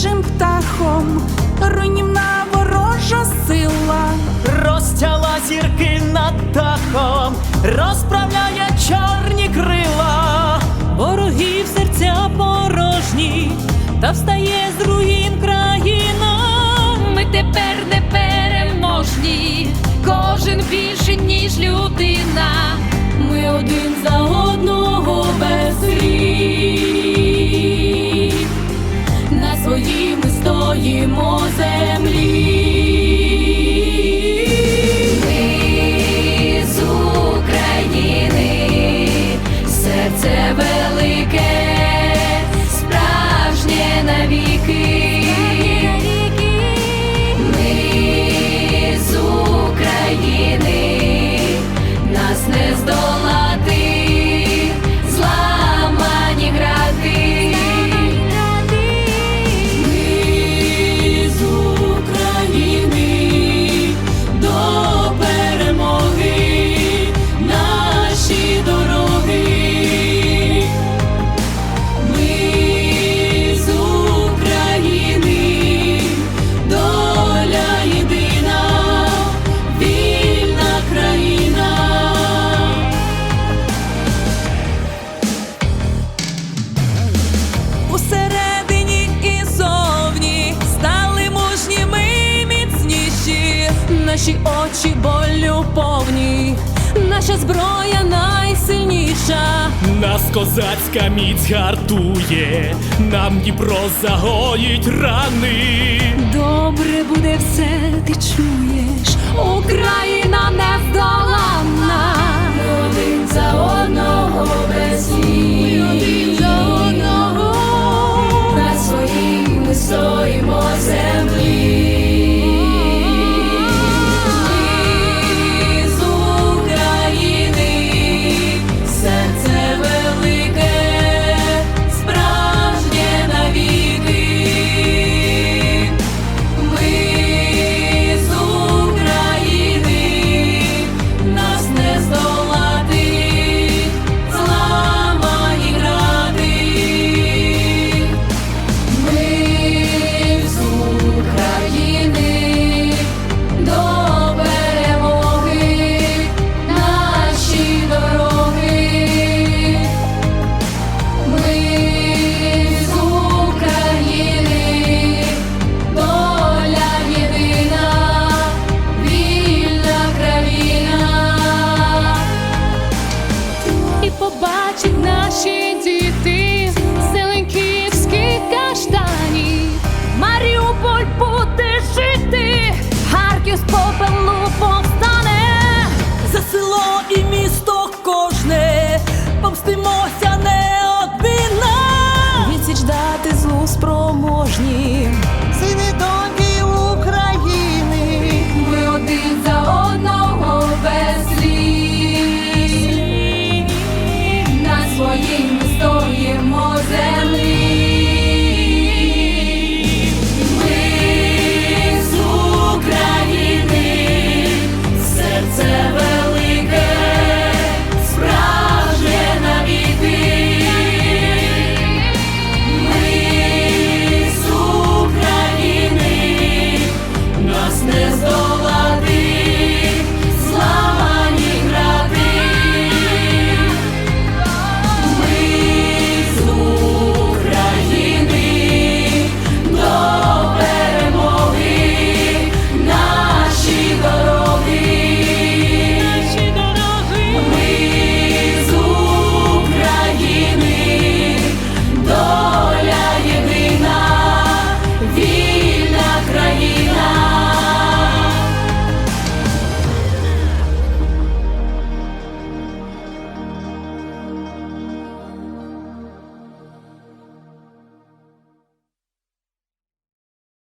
свіжим птахом, руйнівна ворожа сила. розтяла зірки над дахом, розправляє чорні крила. ворогів серця порожні, та встає з руїн своїй ми стоїмо землі. Наші очі болю повні, наша зброя найсильніша. Нас козацька міць гартує, нам Дніпро загоїть рани. Добре буде все, ти чуєш, Україна нездоланна. Ми один за одного без слів. На своїй ми стоїмо землі.